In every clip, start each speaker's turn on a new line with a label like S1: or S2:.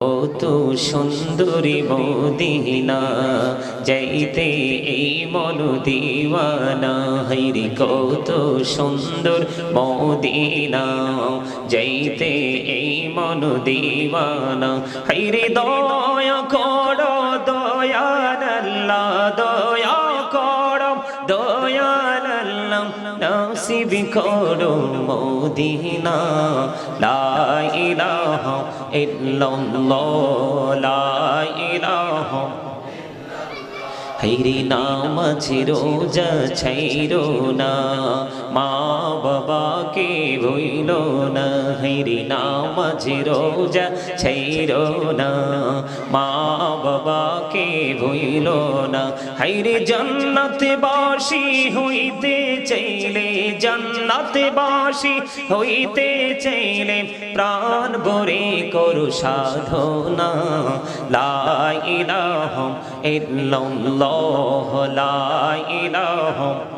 S1: কত সুন্দরী মদিনা, যাইতে এই মন দিওয়ানা, হইরি কত সুন্দর মদিনা, যাইতে এই মন দিওয়ানা, হইরি দয়া করো মোদিনা লা ইলাহা ইল্লাল্লাহ লা ইলাহা। নাম ছিরো রোজা ছাইরো না মা বাবা বাবাকে ভইল না? হাইরে নামাজ রোজা ছাইরো না। মা বাবা বাবাকে ভইল না? হাইরে জান্নাতে বাসি হইতে চাইলে, জান্নাতে বাসি হইতে চাইলে প্রাণ ভরে করু সাধনা। লা ইলাহা ইল্লাল্লাহ, লা ইলাহা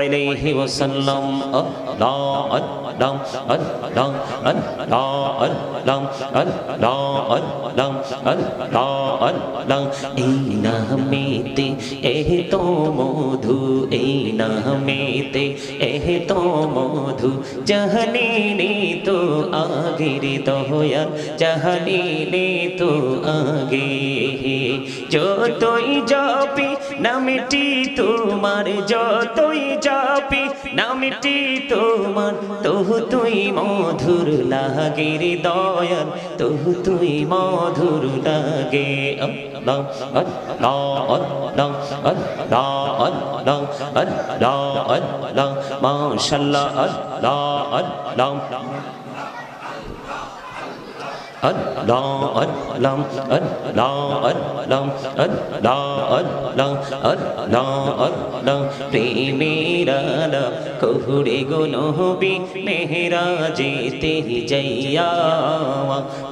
S1: अलैहि वसल्लम अल्लाह अल्लाह अल्लाह अल्लाह अल्लाह अल्लाह अल्लाह अल्लाह अल्लाह ऐ नामेते ऐ तो मधु ऐ नामेते तो मधु जहने ने तो आगिर दोया जहने ने तो आगे जो तो নামটি তোমার যতই যাপি নামটি তোমার তহু তুই মধুর লাগে রে দয়াল তহু তুই মধুর লাগে। আল্লাহ। আল্লাহ আল্লাহ আল্লাহ আল্লাহ আল্লাহ আল্লাহ মাশাআল্লাহ আল্লাহ আল্লাহ Allah Allah Allah Allah Allah Allah Allah Allah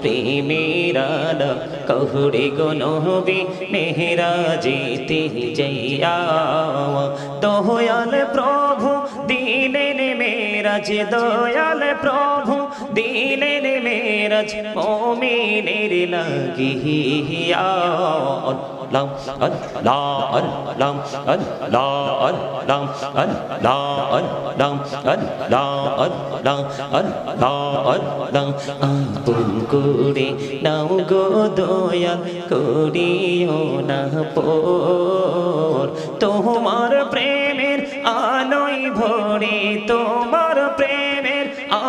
S1: প্রেমের আলাপ কহুরে গো নহবি মেহরা মেরাজ দয়াল প্রভু দিলেন মেরাজ মমিনের লাগিয়া lam ấn la ấn lam ấn la ấn lam ấn la ấn lam ấn la ấn lam ấn la ấn lam apun kuri nau go doyal kuriyo na por tomar premer আলোয় ভরে তোমার প্রেমের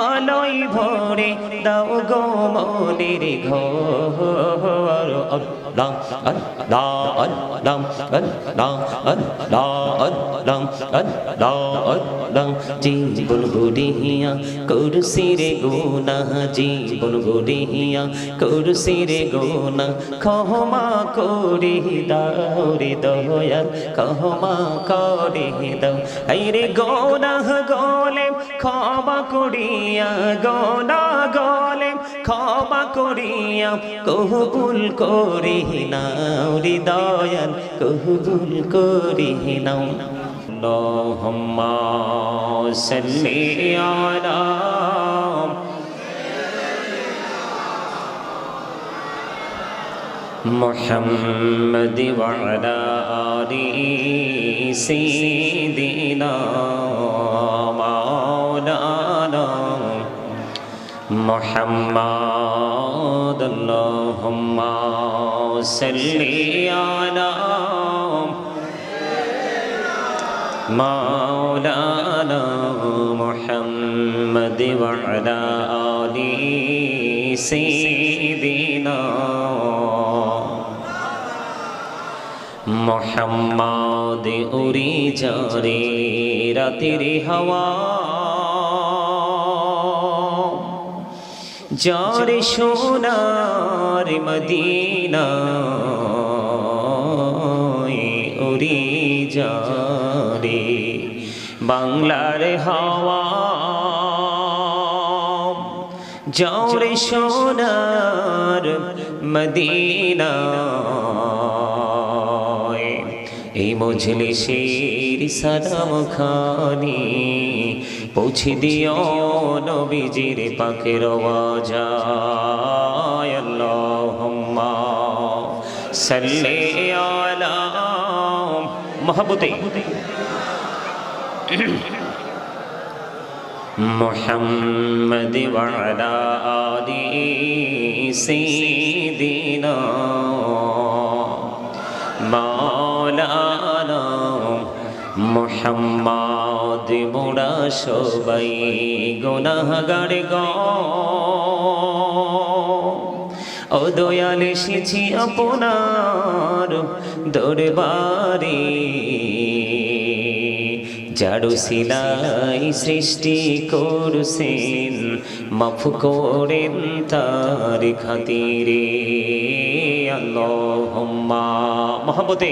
S1: আলোয় ভরে দাও গো মনের ঘর। জীবন বুড়িয়া কুরসি রে গুনা, জীবন বুড়িয়া কুরসি রে গুনা। ক্ষমা করে দাও দয়াল, ক্ষমা করে দাও। রে গোনা গোলে ক্ষমা করিয়া গো গোনা গলে ক্ষমা করিয়া কহবুল করি নাও রে দয়াল কহবুল করি নাও اللهم صل على محمد وعلى آل سيدنا مولانا محمد اللهم صل على مولانا محمد وعلى آل سيدنا محمد أريجاري جاري هواه যারে সোনার মদিনা উড়ি যারে বাংলার হাওয়া। যারে সোনার মদিনা এই মজলিসের সালাম খানি পৌঁছে দিও নবীজির পাকের আওয়াজায় আল্লাহুম্মা সাল্লি আলা মহব্বতে محمد وعلى آل سيدنا মাওলানা মোহাম্মদ মোরা সবাই গুনাহগার গ। ও দয়াল এসেছি আপনার দরবারে। জাড়ু সিলাই সৃষ্টি করছেন, মাফ করেন তার খাতিরে। আল্লাহুম্মা, মহব্বতে।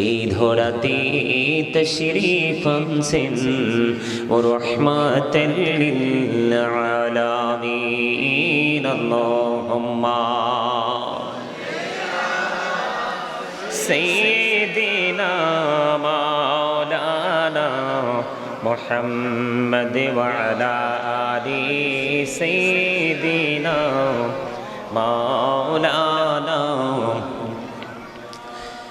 S1: এই ধরাতে তশরিফ আনছেন ও রহমাতাল লিল আলামিন আল্লাহুম্মা سيدنا مولانا محمد وعلى آل سيدنا مولانا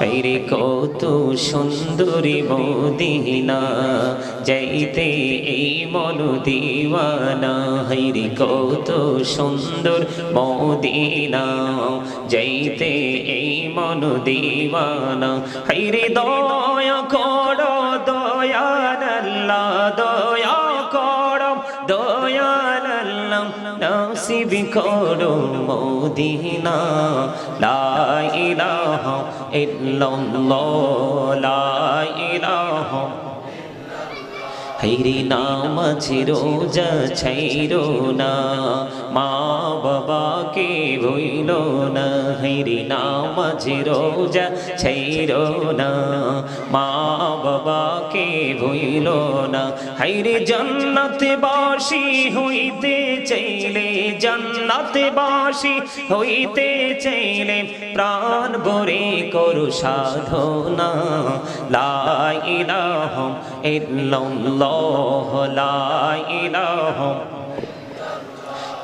S1: হাইরে কত সুন্দরী মদিনা, যাইতে এই মন দিওয়ানা হাইরে কত সুন্দর মদিনা, যাইতে এই মন দিওয়ানা হাইরে দয়া কর দয়াল আল্লাহ করো মোদিনা? লা ইলাহা ইল্লাল্লাহ লা ইলাহা। নাম ছিরো ছাইরো না। মা বাবাকে ভইল না হাইরে নামাজ রোজা ছাইরো না। মা বাবাকে ভইল না, হাইরে জান্নাতে বাসি হইতে চাইলে, জান্নাতে বাসি হইতে চাইলে প্রাণ ভরে করু সাধনা। লা ইলাহা ইল্লাল্লাহ, লা ইলাহা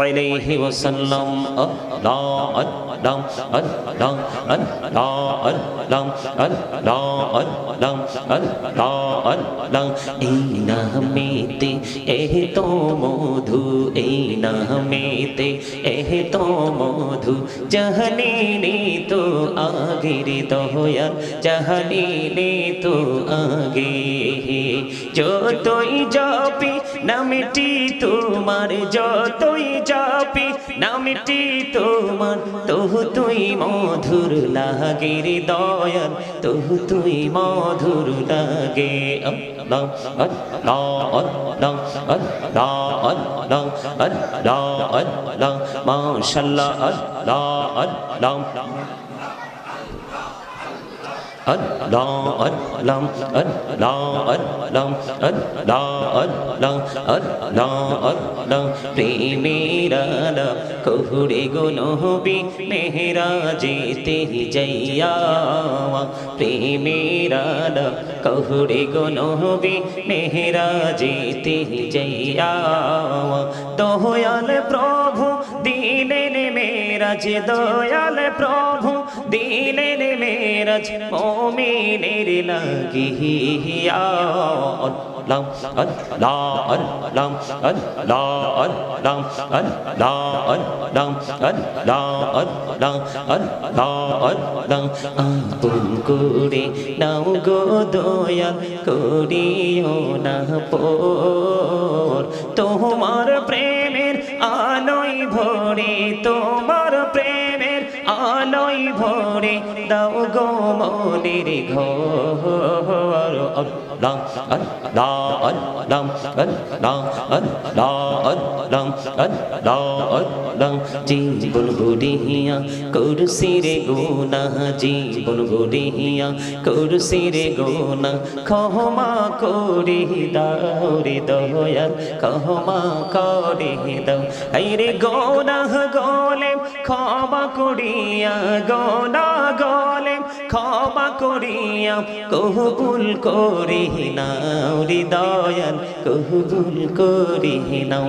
S1: عليه وسلم لا لم لم لم لا لم لا لم لا لم এই নামেতে এহ তো মধু এই নামেতে এহ তো মধু। জাহানে নে তো আগের দয়াল জাহানে নে তো আগে যতই জপি, নামটি তোমার, যতই যাবি নামটি তোমার। তহু তুই মধুর লাগে রে দয়াল। তহু তুই মধুর লাগে আল্লাহ আল্লাহ আল্লাহ আল্লাহ আল্লাহ আল্লাহ আল্লাহ মাশাআল্লাহ আল্লাহ আল্লাহ Allah, Allah, Allah, Allah, Allah, Allah, Allah, Allah, প্রেমেরা কহুরে গো নহবি মেহরা যেতে যাইয়া প্রেমেরা কহুরে গো নহবি মেহরা যেতে যাইয়া দয়াল প্রভু দিলেন মেরাজ দয়াল প্রভু দিনের মেরাজ মোমিনের লাগিয়া lam an la an lam an la an lam an la an lam an la an lam an la an lam আপন করে নাও গো দয়াল করিও না পর তোমার প্রেমের আলোয় ভরে তোমার ভরে দাও গো মনের ঘর রাম রা রাম রাম রাম রাম রাম রাম রাম জি বুড়িয়া করছি রে গোনা জীবন বুড়িয়া করছি রে গোনা ক্ষমা করে দাও রে দয়াল, ক্ষমা করে দাও। এই রে গোনা গলে, ক্ষমা করিয়া, গোনা গলে, ক্ষমা করিয়া, কহবুল করি নাও রে দয়াল, কহবুল করি নাও।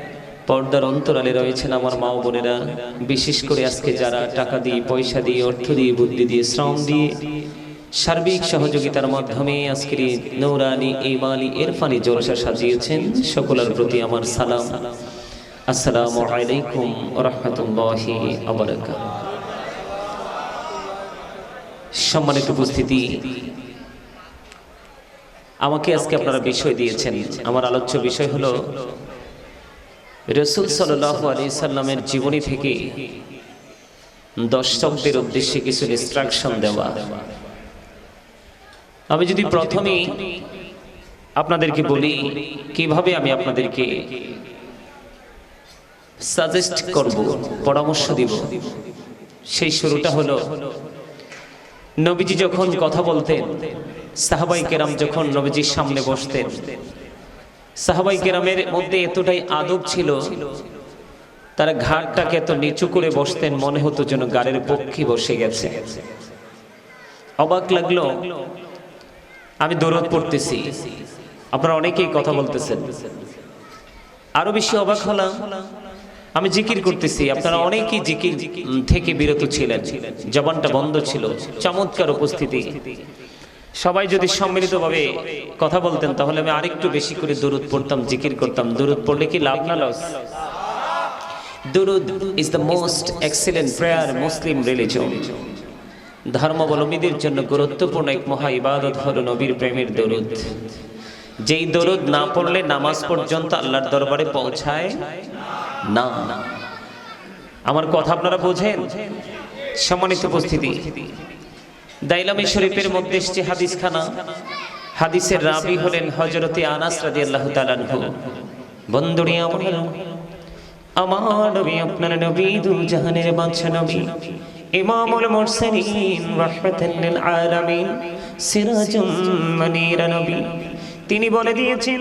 S1: পর্দার অন্তরালে রয়েছেন আমার মা বোনেরা। বিশেষ করে আজকে যারা টাকা দিয়ে, পয়সা দিয়ে, অর্থ দিয়ে, বুদ্ধি দিয়ে, শ্রম দিয়ে সার্বিক সহযোগিতার মাধ্যমে আজকের নৌরানি ইমানি ইরফানি জলসা সাজিয়েছেন। সকলের প্রতি আমার সালাম। আসসালামু আলাইকুম রহমতুল্লাহি আবরাকাত সম্মানিত উপস্থিতি, আমাকে আজকে আপনারা বিষয় দিয়েছেন। আমার আলোচ্য বিষয় হলো রসুল সাল্লাহ আলি সাল্লামের জীবনী থেকে দর্শকদের উদ্দেশ্যে কিছু ইনস্ট্রাকশন দেওয়া। আমি যদি প্রথমেই আপনাদেরকে বলি, কীভাবে আমি আপনাদেরকে সাজেস্ট করব, পরামর্শ দিব, সেই শুরুটা হলো, নবীজি যখন কথা বলতেন, সাহাবাই কেরাম যখন নবীজির সামনে বসতেন সাহাবাই কেরামের মধ্যে এতটাই আদব ছিল তারা ঘাটটাকে এত নিচু করে বসতেন মনে হতো যেন গাড়ির পক্ষে বসে গেছে। অবাক লাগল আমি দৌড় পড়তেছি। আপনারা অনেকেই কথা বলতেছেন। আরও বেশি অবাক হলাম আমি জিকির করতেছি। আপনারা অনেকেই জিকির থেকে বিরত ছিলেন। জবানটা বন্ধ ছিল। চমৎকার উপস্থিতি। সবাই যদি সম্মিলিতভাবে কথা বলতেন, তাহলে আমি আরেকটু বেশি করে দূরত পড়তাম, জিকির করতাম। দূরত পড়লে কি লাভ না লস? দুরুদ is the most excellent prayer Muslim religion ধর্মাবলম্বীদের জন্য গুরুত্বপূর্ণ এক মহা ইবাদত হল নবীর প্রেমের দরুদ। যেই দরুদ না পড়লে নামাজ পর্যন্ত আল্লাহর দরবারে পৌঁছায় না। আমার কথা আপনারা বোঝেন? সম্মানিত উপস্থিতি দাইলামী শরীফের মধ্যে এসছে হাদিস খানা হাদিসের রাবি হলেন হজরতে আনাস রাদি আল্লাহ তালানহু বন্ধুরে আমার আমার নবী, আপনার নবী দু জাহানের বাদশা নবী, ইমামুল মুরসালিন, রাহমাতাল আলামিন, সিরাজুম মুনীরা নবী। তিনি বলে দিয়েছেন,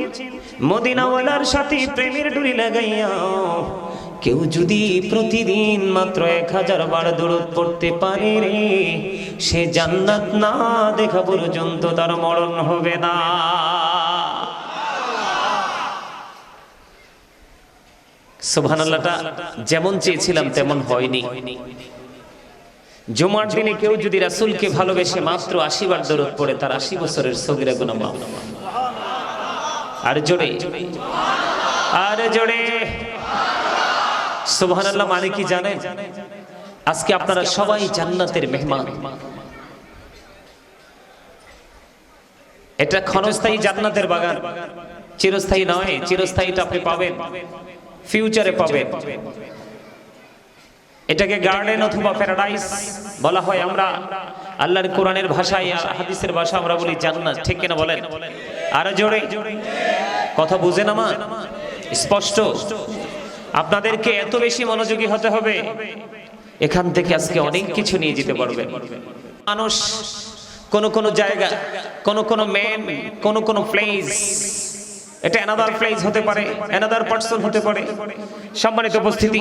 S1: মদিনাওয়ালার সাথে প্রেমের ডুরি লাগাইয়া কেউ যদি প্রতিদিন মাত্র এক হাজার বার দূরত পড়তে পারে রে, সে জান্নাত না দেখা পর্যন্ত তার মরণ হবে না। সুবহানাল্লাহটা যেমন চেয়েছিলাম তেমন হয়নি। জুমার দিনে কেউ যদি রাসূলকে ভালোবেসে মাত্র আশি বার দরদ পড়ে, তার আশি বছরের সগিরা মাফ। আর জোরে আর জোরে। সুবহানাল্লাহ মানে কি জানেন? আজকে আপনারা সবাই জান্নাতের মেহমান। এটা ক্ষণস্থায়ী জান্নাতের বাগান। চিরস্থায়ী নয় চিরস্থায়ীটা আপনি পাবেন। ফিউচারে পাবেন। এটাকে গার্ডেন অথবা প্যারাডাইস বলা হয় আমরা। আল্লাহর কোরআনের ভাষায় আর হাদিসের ভাষা আমরা বলি জান্নাত। ঠিক কিনা বলেন? আর জোরে। কথা বুঝেন আমার স্পষ্ট। আপনাদেরকে এত বেশি মনোযোগী হতে হবে। এখান থেকে আজকে অনেক কিছু নিয়ে যেতে পারবেন। মানুষ, কোন কোন জায়গা, কোন কোন ম্যান কোন কোন প্লেস এটা অ্যানাদার প্লেস হতে পারে অ্যানাদার পার্সন হতে পারে। সম্মানিত উপস্থিতি,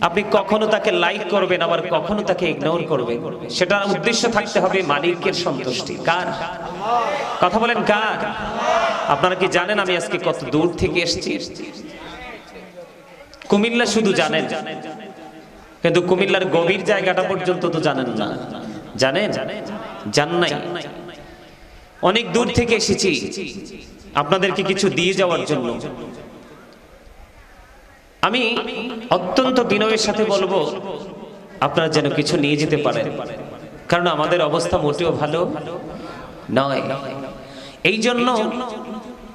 S1: আপনি কখনো তাকে লাইক করবেন, আবার কখনো তাকে ইগনোর করবেন। সেটার উদ্দেশ্য থাকতে হবে মালিকের সন্তুষ্টি। কার? কথা বলেন কার? আপনারা কি জানেন আমি আজকে কত দূর থেকে এসেছি? কুমিল্লা শুধু জানেন। কিন্তু কুমিল্লার গভীর জায়গাটা পর্যন্ত তো জানেন না। জানেন? জান নাই। অনেক দূর থেকে এসেছি। আপনাদেরকে কিছু দিয়ে যাওয়ার জন্য। আমি অত্যন্ত বিনয়ের সাথে বলব, আপনারা যেন কিছু নিয়ে যেতে পারেন। কারণ আমাদের অবস্থা মোটেও ভালো নয়। এই জন্য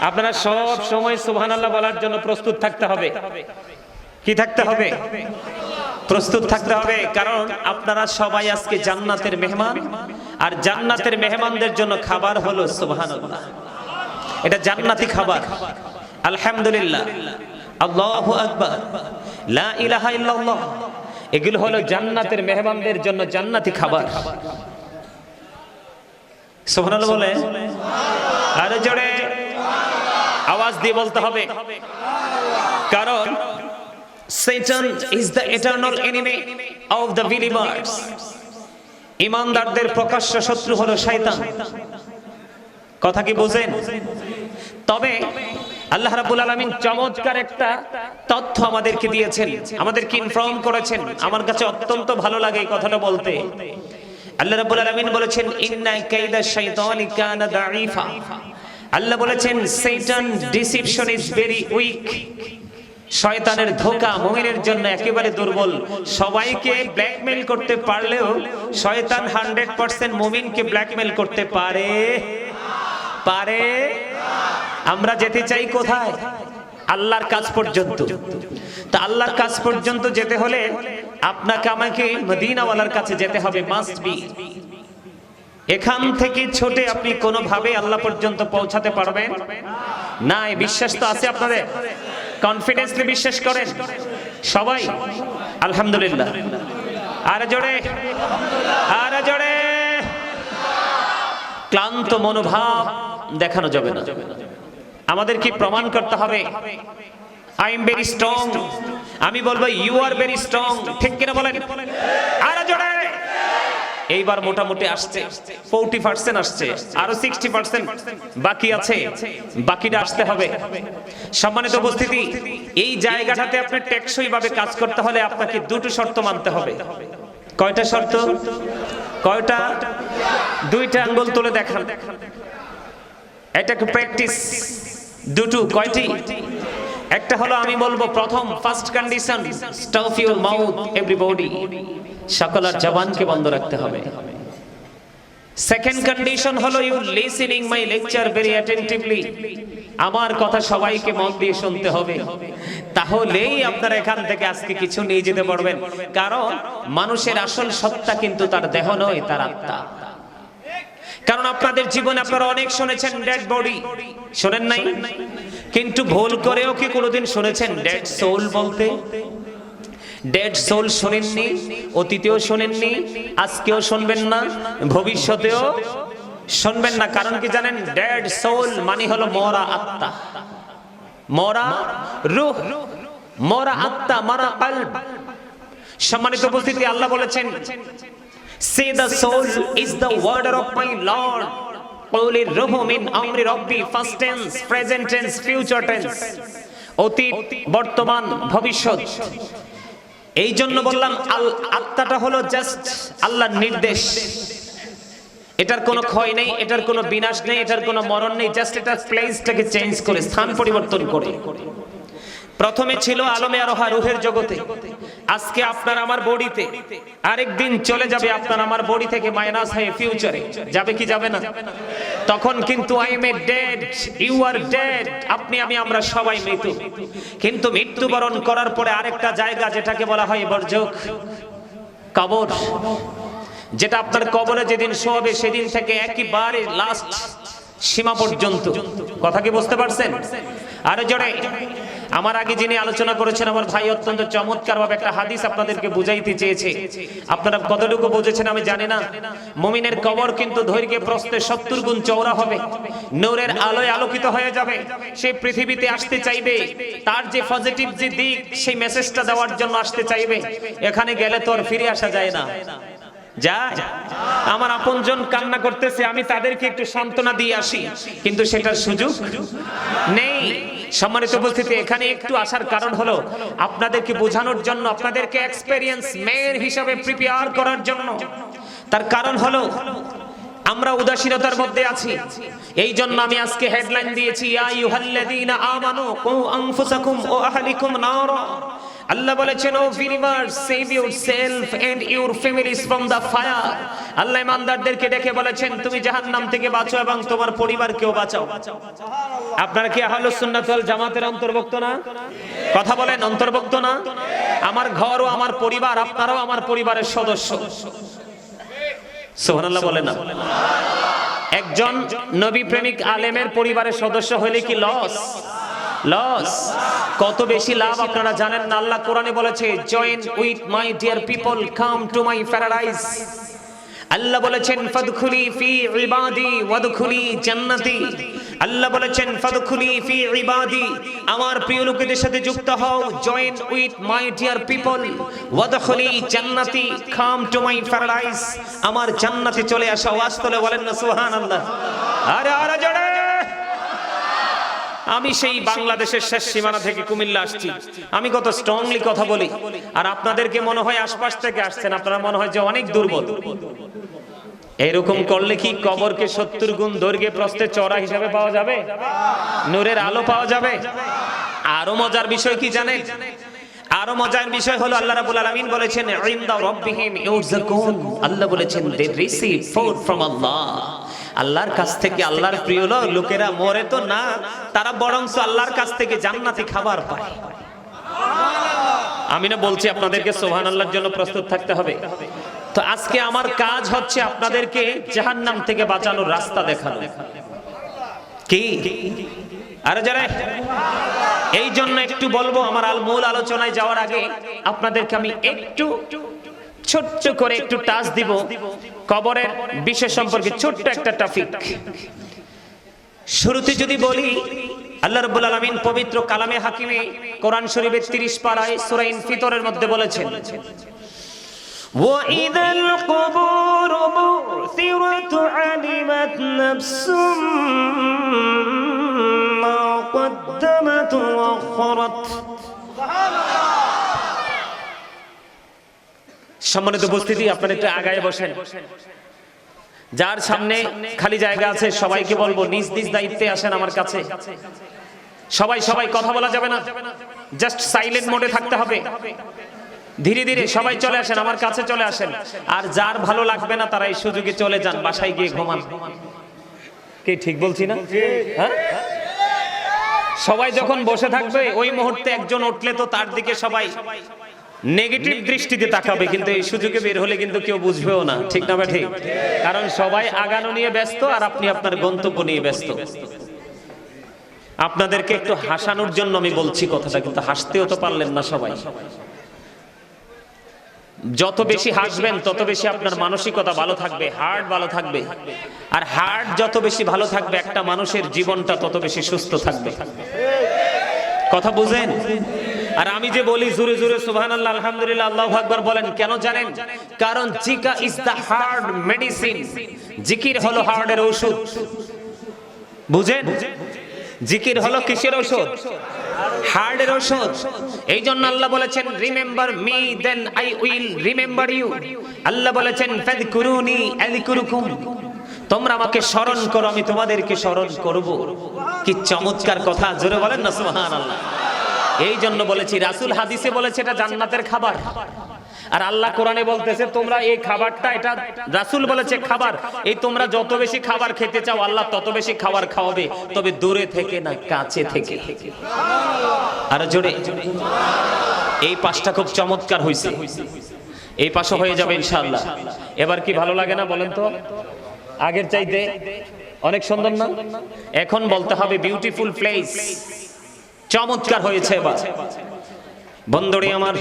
S1: আপনারা সব সময় সুবহানাল্লাহ বলার জন্য প্রস্তুত থাকতে হবে। কি থাকতে হবে? প্রস্তুত থাকতে হবে, কারণ আপনারা সবাই আজকে জান্নাতের মেহমান, আর জান্নাতের মেহমানদের জন্য খাবার হলো সুবহানাল্লাহ। এটা জান্নাতি খাবার। আলহামদুলিল্লাহ। আল্লাহু আকবার। লা ইলাহা ইল্লাল্লাহ। এগুলো হলো জান্নাতের মেহমানদের জন্য জান্নাতি খাবার। সুবহানাল্লাহ বলে, আরে জোরে। আওয়াজ দিয়ে বলতে হবে। কারণ Satan is the eternal enemy of the believers. ইমানদারদের প্রকাশ্য শত্রু হলো শয়তান। কথা কি বোঝেন? তবে আল্লাহ রাব্বুল আলামিন চমৎকার একটা তথ্য আমাদেরকে দিয়েছেন। আমাদেরকে ইনফর্ম করেছেন। আমার কাছে অত্যন্ত ভালো লাগে এই কথাটা বলতে। আল্লাহ রাব্বুল আলামিন বলেছেন, ইন্না কাইদা শাইতানি কানা দাঈফা। আল্লাহ বলেছেন, Satan deception is very weak শয়তানের ধোকা মুমিনের জন্য একেবারে দুর্বল। সবাইকে ব্ল্যাকমেল করতে পারলেও শয়তান হান্ড্রেড পার্সেন্ট মুমিনকে ব্ল্যাকমেল করতে পারে। পারে? আমরা যেতে চাই কোথায়? আল্লাহর কাজ পর্যন্ত। তা আল্লাহর কাজ পর্যন্ত যেতে হলে আপনাকে আমাকে মদিনাওয়ালার কাছে যেতে হবে মাস্ট বি এখান থেকে ছোটে আপনি কোনোভাবে আল্লাহ পর্যন্ত পৌঁছাতে পারবেন? না এই বিশ্বাস তো আছে আপনাদের। কনফিডেন্সলি বিশ্বাস করেন। সবাই? আলহামদুলিল্লাহ। আর জোরে। আর জোরে। ক্লান্ত মনোভাব দেখানো যাবে না। আমাদের কি প্রমাণ করতে হবে? আই এম ভেরি স্ট্রং আমি বলব ইউ আর ভেরি স্ট্রং ঠিক কিনা বলেন? আর জোরে। এইবার মোটামুটি আসছে, ফোরটি পার্সেন্ট আসছে, আরও সিক্সটি পার্সেন্ট বাকি আছে, বাকিটা আসতে হবে। সম্মানিত উপস্থিতি, এই জায়গাটাতে আপনার টেকসই ভাবে কাজ করতে হলে আপনাকে দুটো শর্ত মানতে হবে। কয়টা শর্ত? কয়টা? দুইটা আঙ্গুল তুলে দেখান। এটাকে প্র্যাকটিস? দুটো, কয়টি? একটা হলো আমি বলব প্রথম, first condition stuff your mouth everybody সকলের জবানকে বন্ধ রাখতে হবে। সেকেন্ড কন্ডিশন হলো you listening my lecture very attentively আমার কথা সবাইকে মন দিয়ে শুনতে হবে। তাহলেই আপনারা এখান থেকে আজকে কিছু নিয়ে যেতে পারবেন। কারণ মানুষের আসল সত্তা কিন্তু তার দেহ নয়, তার আত্মা। কারণ আপনাদের জীবনে আপনারা অনেক শুনেছেন ডেড বডি শোনেন নাই? কিন্তু ভুল করেও কি কোনোদিন শুনেছেন ডেড সোল বলতে? ডেড সোল শোনেননি, অতীতেও শোনেননি, আজকেও শুনবেন না, ভবিষ্যতেও শুনবেন না। কারণ কি জানেন? ডেড সোল মানে হলো মরা আত্মা। মরা রুহ, মরা আত্মা, মরা কলব। সম্মানিত উপস্থিতি, আল্লাহ বলেছেন say the soul is the order of my Lord কৌলির রুহু, মিন আমরি রব্বি first tense present tense future tense অতীত, বর্তমান, ভবিষ্যৎ। এই জন্য বললাম, আল আত্মাটা হলো জাস্ট আল্লাহর নির্দেশ। এটার কোনো ক্ষয় নেই, এটার কোনো বিনাশ নেই, এটার কোনো মরণ নেই জাস্ট এটা প্লেসটাকে চেঞ্জ করে, স্থান পরিবর্তন করে। প্রথমে ছিল আলমে আরোহা, রুহের জগতে। আজকে আপনার আমার বডিতে আরেকদিন চলে যাবে আপনার আমার বডি থেকে মাইনাস হয়ে ফিউচারে যাবে কি যাবে না? তখন কিন্তু I am a dead you are dead আপনি, আমি, আমরা সবাই মৃত। কিন্তু মৃত্যুবরণ করার পরে আরেকটা জায়গা যেটাকে বলা হয় বর্জক, কবর। যেটা আপনার কবরে যেদিন শোয়াবে সেদিন থেকে একেবারে লাস্ট সীমা পর্যন্ত। কথা কি বুঝতে পারছেন? আরে জোরে। আমার আগে যিনি আলোচনা করেছেন, আমার ভাই অত্যন্ত চমৎকার ভাবে একটা হাদিস আপনাদেরকে বুঝাইতে চেয়েছে। আপনারা কতটুকু বুঝেছেন আমি জানি না। মুমিনের কবর কিন্তু দৈর্ঘ্যে প্রস্তে সত্তর গুণ চওড়া হবে। নূরের আলোয় আলোকিত হয়ে যাবে। সেই পৃথিবীতে আসতে চাইবে। তার যে পজিটিভ যে দিক, সেই মেসেজটা দেওয়ার জন্য আসতে চাইবে। এখানে গেলে তো আর ফিরে আসা যায় না। যায় আমার আপনজন কান্না করতেছে, আমি তাদেরকে একটু সান্ত্বনা দিয়ে আসি। কিন্তু সেটার সুযোগ নেই। সম্মানিত উপস্থিতি, এখানে একটু আসার কারণ হলো, আপনাদেরকে বোঝানোর জন্য, আপনাদেরকে এক্সপেরিয়েন্স মেয়ের হিসাবে প্রিপেয়ার করার জন্য। তার কারণ হলো, আমরা উদাসীনতার মধ্যে আছি। এই জন্য আমি আজকে হেডলাইন দিয়েছি, ইয়া আইয়ুহাল্লাযীনা আমানু কু আনফুসাকুম ওয়া আহলিকুম নারা। আল্লাহ বলেছেন O believers save yourself and your families from the fire Allah ইমানদারদেরকে ডেকে বলেছেন, তুমি জাহান্নাম থেকে বাঁচো এবং তোমার পরিবারকেও বাঁচাও। আপনারা কি আহলুস সুন্নাত ওয়াল জামাতের অন্তর্ভুক্ত না? কথা বলেন, অন্তর্ভুক্ত না? আমার ঘর ও আমার পরিবার, আপনারাও আমার পরিবারের সদস্য। সুবহানাল্লাহ বলেন না। একজন নবী প্রেমিক আলেমের পরিবারের সদস্য হলে কি লস লস কত বেশি লাভ আপনারা জানেন না? আল্লাহ কোরআনে বলেছে join with my dear people come to my paradise Allah বলেছেন, ফাদখুলি ফি ইবাদি, ওয়াদখুলি জান্নাতি। আল্লাহ বলেছেন, ফাদখুলি ফি ইবাদি। আমার প্রিয় লোকেদের সাথে যুক্ত হও। Join with my dear people ওয়াদখুলি জান্নাতি কাম টু মাই প্যারাডাইস আমার জান্নাতে চলে আসো আওয়াজ বলেন না, সুবহানাল্লাহ। আরে আরে, জোরে! আমি সেই বাংলাদেশের শেষ সীমানা থেকে কুমিল্লা আসছি। আমি কত স্ট্রংলি কথা বলি। আর আপনাদেরকে মনে হয় আশপাশ থেকে আসছেন। আপনারা মনে হয় যে অনেক দুর্বল। এরকম করলে কি কবরকে সত্তর গুণ দৈর্ঘ্যে প্রস্তে চড়া হিসাবে পাওয়া যাবে? নূরের আলো পাওয়া যাবে? আরও মজার বিষয় কি জানেন? আরও মজার বিষয় হলো আল্লাহ রাব্বুল আলামিন বলেছেন, ইনদা রাব্বিহিম ইউরযাকুন আল্লাহ বলেছেন they receive food from Allah আল্লাহর কাছ থেকে আল্লাহর প্রিয় লোক লোকেরা মরে তো না, তারা বরংস আল্লাহর কাছ থেকে জান্নাতি খাবার পায়। আমি না বলছি আপনাদেরকে সোহান আল্লাহর জন্য প্রস্তুত থাকতে হবে। তো আজকে আমার কাজ হচ্ছে আপনাদেরকে জাহান্নাম থেকে বাঁচানোর রাস্তা দেখানো। কি? আরে যারা, এই জন্য একটু বলব, আমার আল মূল আলোচনায় যাওয়ার আগে আপনাদেরকে আমি একটু ছোট্ট করে একটু টাচ দিব কবরের বিষয় সম্পর্কে ছোট্ট একটা টপিক শুরুতে যদি বলি আল্লাহ রাব্বুল আলামিন পবিত্র কালামে হাকিমে কোরআন শরীফের 30 পারায় সূরা ইনফিতরের মধ্যে বলেছেন وإذا القبور بعثرت علمت نفس ما قدمت وأخرت সম্মানিত উপস্থিতি, আপনারা একটু আগায় বসেন। যার সামনে খালি জায়গা আছে, সবাইকে বলব, নিজ নিজ দায়িত্বে আসেন আমার কাছে। সবাই সবাই কথা বলা যাবে না। জাস্ট সাইলেন্ট মোডে থাকতে হবে। ধীরে ধীরে সবাই চলে আসেন, আমার কাছে চলে আসেন। আর যার ভালো লাগবে না, তারা এই সুযোগে চলে যান, বাসায় গিয়ে ঘুমান। কে, ঠিক বলছি না? হ্যাঁ? সবাই যখন বসে থাকবে, ওই মুহূর্তে একজন উঠলে তো তার দিকে সবাই। নেগেটিভ দৃষ্টিতে তাকাবে কিন্তু এই সুযোগে বের হলে কিন্তু কেউ বুঝবেও না। ঠিক না ঠিক কারণ সবাই আগানো নিয়ে ব্যস্ত আর আপনি আপনার গন্তব্য নিয়ে ব্যস্ত। আপনাদেরকে একটু হাসানোর জন্য আমি বলছি কথাটা, কিন্তু হাসতেও তো পারলেন না সবাই। যত বেশি হাসবেন, তত বেশি আপনার মানসিকতা ভালো থাকবে হার্ট ভালো থাকবে। আর হার্ট যত বেশি ভালো থাকবে, একটা মানুষের জীবনটা তত বেশি সুস্থ থাকবে। কথা বুঝেন? আর আমি যে বলি, জোরে জোরে সুবহান আল্লাহ আলহামদুলিল্লাহ, আল্লাহ আকবার বলেন, কেন জানেন? কারণ জিকা ইজ দ্য হার্ড মেডিসিন জিকির হলো হার্টের ঔষধ বুঝেন? জিকির হলো কিসের ঔষধ হার্টের ঔষধ এই জন্য আল্লাহ বলেছেন remember me then I will remember you Allah বলেছেন ফাদকুরুনি আযকুরুকুম। তোমরা আমাকে স্মরণ করো, আমি তোমাদেরকে স্মরণ করব। কি চমৎকার কথা, জোরে বলেন না, সুবহানাল্লাহ। এই জন্য বলেছি, রাসূল হাদিসে বলেছে এটা জান্নাতের খাবার। আর আল্লাহ কোরআনে বলতেছে, তোমরা এই খাবারটা, এটা রাসূল বলেছে খাবার। এই তোমরা যত বেশি খাবার খেতে চাও, আল্লাহ তত বেশি খাবার খাওয়াবে। তবে দূরে থেকে না, কাছে থেকে। আর জোরে। এই পাশটা খুব চমৎকার হয়েছে এই পাশে হয়ে যাবে ইনশাআল্লাহ। এবার কি ভালো লাগে না বলেন তো? আগের চাইতে অনেক সুন্দর না? এখন বলতে হবে বিউটিফুল প্লেস চমৎকার হয়েছে বন্ধুরে আমার,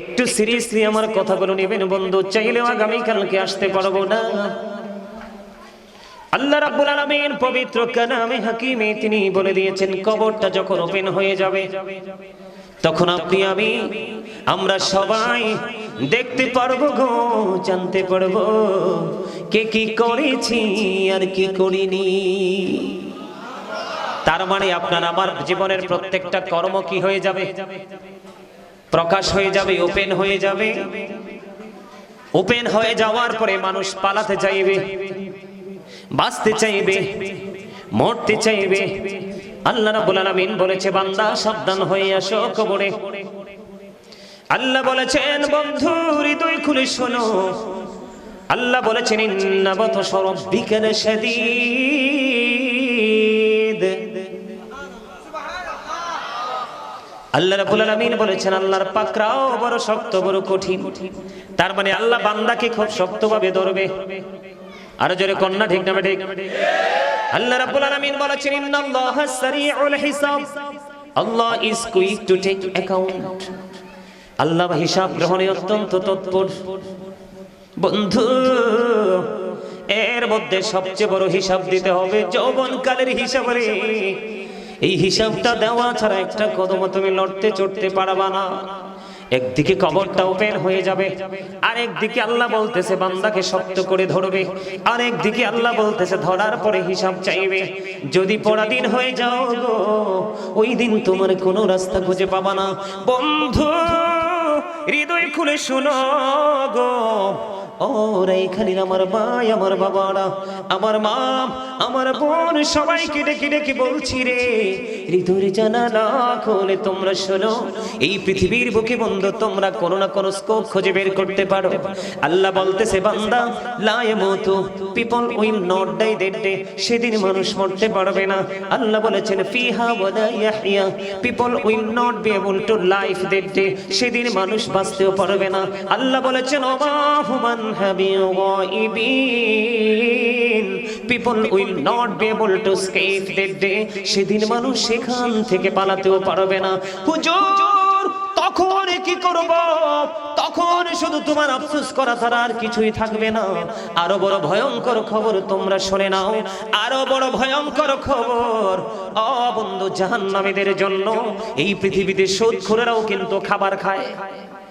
S1: একটু সিরিয়াসলি আমার কথাগুলো নেবেন বন্ধু, চাইলেও আগামীকালকে আসতে পারব না। আল্লাহ রাব্বুল আলামিন পবিত্র কালামে হাকিমে তিনি বলে দিয়েছেন, কবরটা যখন ওপেন হয়ে যাবে, তখন আপনি, আমি, আমরা সবাই দেখতে পারব গো, জানতে পারব কে কি করেছি আর কি করিনি। তার মানে আপনার আমার জীবনের প্রত্যেকটা কর্ম কি হয়ে যাবে? প্রকাশ হয়ে যাবে, ওপেন হয়ে যাবে। ওপেন হয়ে যাওয়ার পরে মানুষ পালাতে চাইবে, বাঁচতে চাইবে, মরতে চাইবে। আল্লাহ রাব্বুল আলামিন বলেছে, বান্দা, সাবধান হয়ে আসো কবরে। আল্লাহ বলেছেন, বন্ধু, হৃদয় খুলে শোনো। আল্লাহ বলেছেন ইন্নাবাত বিকেলে লাশাদীদ আল্লাহ রাব্বুল আলামিন বলেছেন, আল্লাহর পাকরাও বড় শক্ত, বড় কঠিন। তার মানে আল্লাহ বান্দাকে খুব শক্তভাবে ধরবে। আরও জোরে কন্যা ঠিক না ঠিক? আল্লাহ রাব্বুল আলামিন বলেছেন Allah is quick to take account Allah হিসাব গ্রহণে অত্যন্ত তৎপর। বন্ধু, এর মধ্যে সবচেয়ে বড় হিসাব দিতে হবে, যৌবনকালের হিসাব রে। এই হিসাবটা দেওয়া ছাড়া একটা কদম তুমি লড়তে, চড়তে পারবা না। একদিকে কবরটা ওপেন হয়ে যাবে আর একদিকে আল্লাহ বলতেছে, বান্দাকে শক্ত করে ধরবে। আর একদিকে আল্লাহ বলতেছে, ধরার পরে হিসাব চাইবে। যদি পরাধীন হয়ে যাও গো, ওই দিন তোমার কোনো রাস্তা খুঁজে পাবা না। বন্ধু! হৃদয় খুলে শুনো গো। ওরা এখানে আমার ভাই আমার বাবারা, আমার মা, আমার বোন সবাইকে ডেকে ডেকে বলছি রে? হৃদয় জানালা খোলে তোমরা শোনো, এই পৃথিবীর বুকে বন্ধু তোমরা কোনো না কোনো স্কোপ খুঁজে বের করতে পারো। আল্লাহ বলতেছে, বান্দা লায়ে মতো, people will not die that day সেদিন মানুষ মরতে পারবে না। আল্লাহ বলেছেন, ফিহা ওয়ালা ইয়াহইয়া, people will not be able to life that day সেদিন মানুষ বাঁচতেও পারবে না। আল্লাহ বলেছেন টু সেদিন মানুষ সেখান থেকে পালাতেও পারবে না। হুজুর! কি করব? তখন শুধু তোমার আফসোস করা ছাড়া আর কিছুই থাকবে না। আরও বড় ভয়ঙ্কর খবর তোমরা শুনে নাও। আরও বড় ভয়ঙ্কর খবর। অ বন্ধু জাহান্নামীদের জন্য এই পৃথিবীতে সুদখোরেরাও কিন্তু খাবার খায়।